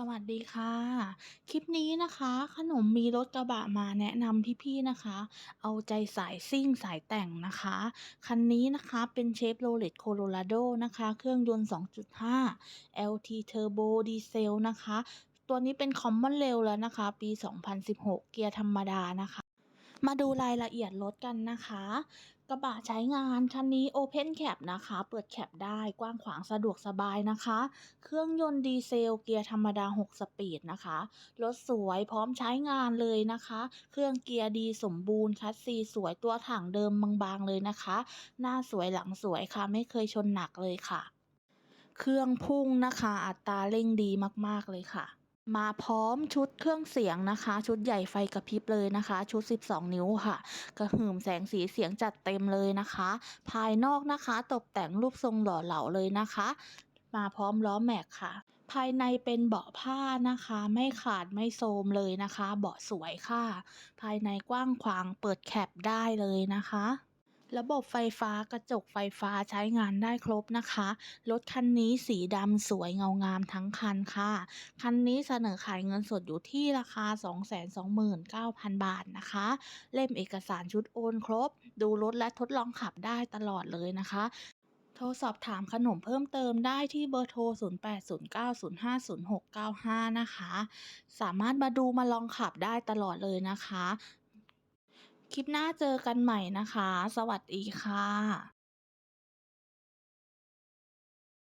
สวัสดีค่ะ คลิปนี้นะคะ ขนมมีรถกระบะมาแนะนำพี่ๆนะคะ เอาใจสายซิ่งสายแต่งนะคะ คันนี้นะคะเป็นเชฟโรเลตโคโลราโดนะคะ เครื่องยนต์ 2.5 LT Turbo ดีเซลนะคะ ตัวนี้เป็นคอมมอนเรลแล้วนะคะ ปี 2016 เกียร์ธรรมดานะคะ มาดูรายละเอียดรถกันนะคะ กระบะใช้งานคันนี้ Open Cap นะคะ เปิดแคปได้กว้างขวางสะดวกสบายนะคะ เครื่องยนต์ดีเซลเกียร์ธรรมดา 6 สปีดนะคะ รถสวยพร้อมใช้งานเลยนะคะ เครื่องเกียร์ดีสมบูรณ์คัสซีสวยตัวถังเดิมบางๆเลยนะคะ หน้าสวยหลังสวยค่ะ ไม่เคยชนหนักเลยค่ะ เครื่องพุ่งนะคะ อัตราเร่งดีมากๆเลยค่ะ มาพร้อมชุดเครื่องเสียงนะคะ ชุดใหญ่ไฟกระพริบเลยนะคะ ชุด 12 นิ้วค่ะ กระหึ่มแสงสีเสียงจัดเต็มเลยนะคะ ภายนอกนะคะตกแต่งรูปทรงหล่อเหลาเลยนะคะ มาพร้อมล้อแม็กค่ะ ภายในเป็นเบาะผ้านะคะ ไม่ขาดไม่โทมเลยนะคะ เบาะสวยค่ะ ภายในกว้างขวางเปิดแคปได้เลยนะคะ ระบบไฟฟ้ากระจกไฟฟ้าใช้งานได้ครบนะคะ รถคันนี้สีดำสวยเงางามทั้งคันค่ะ คันนี้เสนอขายเงินสดอยู่ที่ราคา 229,000 บาทนะคะ เล่มเอกสารชุดโอนครบ ดูรถและทดลองขับได้ตลอดเลยนะคะโทรสอบถามขนมเพิ่มเติมได้ที่เบอร์โทร 0809050695 นะคะ สามารถมาดูมาลองขับได้ตลอดเลยนะคะ คลิปหน้าเจอกันใหม่นะคะ สวัสดีค่ะ